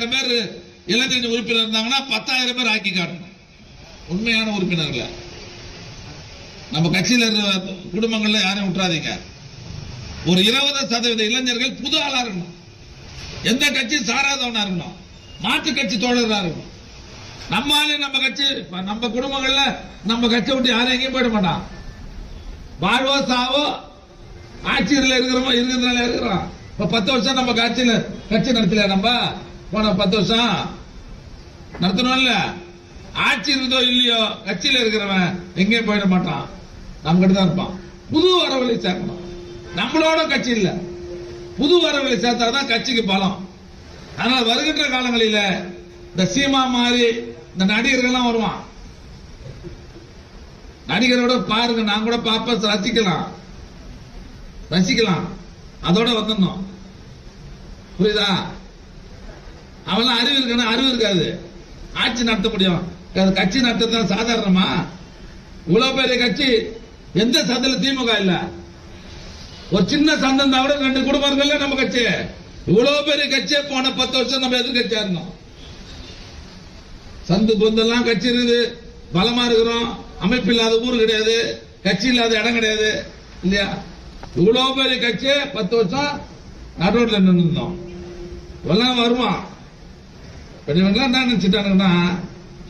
பத்தாயிரம் பேர் இளைஞர் உறுப்பினர் இருந்தாங்கன்னா பத்தாயிரம் பேர் ஆக்கி காட்டணும். உண்மையான உறுப்பினர்களை? நம்ம கட்சியில இருக்கிற குடும்பங்கள்ல யாரையும் விட்டுறாதீங்க. ஒரு இருபது சதவீத இளைஞர்கள் புது ஆளா இருக்கணும். எந்த கட்சி சாராதவனா இருக்கணும். மாற்று கட்சி தோழர்களா இருக்கணும். நம்ம ஆளு நம்ம கட்சி நம்ம குடும்பங்கள்ல நம்ம கட்சி விட்டு யாரும் எங்கேயும் போயிட மாட்டான். வாழ்வோ சாவோ ஆட்சியில் இருக்கிறோமோ இருக்கிறதுனால இருக்கிறோம் இப்ப பத்து வருஷம் நம்ம கட்சியில கட்சி நடத்தல நம்ம? போன பத்து வருஷம் நடத்தணும்ல? ஆட்சி இருந்தோ இல்லையோ கட்சியில் இருக்கிறவன் எங்கேயும் போயிட மாட்டான். நம்ம தான் இருப்பான். புது வரவழை சேர்க்கணும். நம்மளோட கட்சி இல்ல. புது வரவழை சேர்த்தாதான் கட்சிக்கு பலம். அதனால வருகின்ற காலங்களில் இந்த சீமா மாதிரி இந்த நடிகர்கள்லாம் வருவான். நடிகரோட பாருங்க நான் கூட பாப்ப ரசிக்கலாம். ரசிக்கலாம். அதோட வந்துடணும் புரியுதா? அவெல்லாம் அறிவு இருக்கணும் அறிவு இருக்காது. ஆட்சி நடத்த முடியும்? கட்சி நடத்துறது சாதாரணமா? இவ்வளவு பெரிய கட்சி எந்த சந்தில திமுக இல்ல? ஒரு சின்ன சந்தம் தவிர ரெண்டு குடும்பம் இருக்குல்ல நம்ம கட்சி. இவ்வளவு பெரிய கட்சியே போன பத்து வருஷம் நம்ம எதிர்கட்சியா இருந்தோம். சந்து பொந்தெல்லாம் கட்சி இருக்குது. பலமா இருக்கிறோம். அமைப்பு இல்லாத ஊர் கிடையாது. கட்சி இல்லாத இடம் கிடையாது. இல்லையா? இவ்வளவு பெரிய கட்சி பத்து வருஷம் நடுவில் நின்று இருந்தோம் இவெல்லாம் வருவான் பெரியவங்களாம் என்ன நினைச்சிட்டாங்கன்னா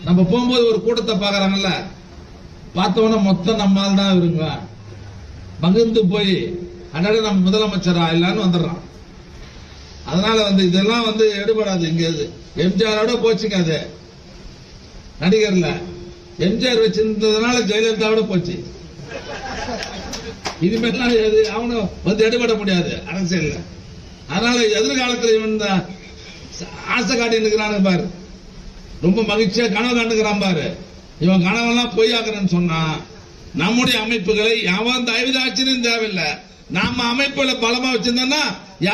நம்ம போகும்போது ஒரு கூட்டத்தை பார்க்குறாங்கல்ல பார்த்தவொன்னே மொத்தம் நம்மால் தான் இருங்க மகிழ்ந்து போய் அன்னாடி நம்ம முதலமைச்சரா இல்லைன்னு வந்துடுறான். அதனால வந்து இதெல்லாம் வந்து எடுபடாது இங்க எம்ஜிஆரோட போச்சுங்க அது. நடிகர்ல. எம்ஜிஆர் வச்சிருந்ததுனால ஜெயலலிதாவோட போச்சு. இனிமேல் அவனும் வந்து எடுபட முடியாது அரசியல் அதனால எதிர்காலத்தில் இவன் தான் ஆசை காட்டி நிற்கிறானு பாரு. ரொம்ப மகிழ்ச்சியா கனவு கண்டுக்கிறான் பாரு. இவன் கனவெல்லாம் பொய்யாக்குறேன்னு சொன்னா நம்முடைய அமைப்புகளை எவன் தயவுதாட்சியும் தேவையில்லை. நாம அமைப்புல பலமா வச்சிருந்தோம்னா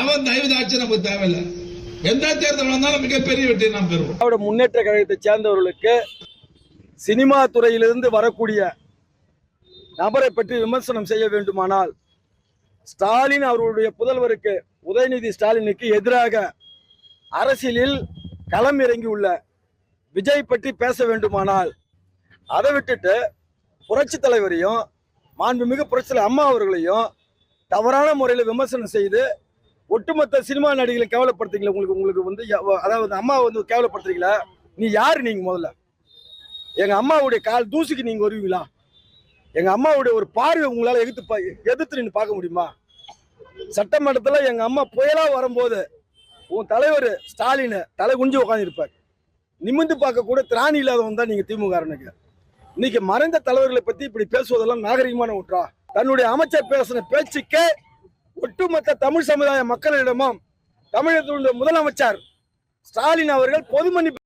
எவன் தயவுதாட்சி நமக்கு தேவையில்லை. எந்த தேர்தல் வந்தாலும் மிகப்பெரிய வெற்றி நாம் பெறுவோம். அவரோட முன்னேற்ற கழகத்தை சேர்ந்தவர்களுக்கு சினிமா துறையிலிருந்து வரக்கூடிய நபரை பற்றி விமர்சனம் செய்ய வேண்டுமானால் ஸ்டாலின் அவர்களுடைய புதல்வருக்கு உதயநிதி ஸ்டாலினுக்கு எதிராக அரசியலில் களம் இறங்கியுள்ள விஜய் பற்றி பேச வேண்டுமானால் அதை விட்டுட்டு புரட்சி தலைவரையும் மாண்புமிகு புரட்சி அம்மா அவர்களையும் தவறான முறையில் விமர்சனம் செய்து ஒட்டுமொத்த சினிமா நடிகளை கேவலப்படுத்துறீங்களா? உங்களுக்கு உங்களுக்கு வந்து அதாவது அம்மா வந்து கேவலப்படுத்துறீங்களா? நீ யார் நீங்க முதல்ல? எங்க அம்மாவுடைய கால் தூசிக்கு நீங்க வருவீங்களா? எங்க அம்மாவுடைய ஒரு பார்வை உங்களால எதிர்த்து எதிர்த்து நின்று பார்க்க முடியுமா? சட்டமன்றத்தில் எங்க அம்மா புயலா வரும்போது உன் தலைவர் ஸ்டாலின் தலை குஞ்சு உட்காந்துருப்பார் நிமிந்து பார்க்க கூட திராணி இல்லாதவன் தான் நீங்க திமுகனுக்கு இன்னைக்கு மறைந்த தலைவர்களை பத்தி இப்படி பேசுவதெல்லாம் நாகரிகமான ஒன்றா? தன்னுடைய அமைச்சர் பேசின பேச்சுக்கே ஒட்டுமொத்த தமிழ் சமுதாய மக்களிடமும் தமிழகத்தினுடைய முதலமைச்சர் ஸ்டாலின் அவர்கள் பொது மன்னிப்பு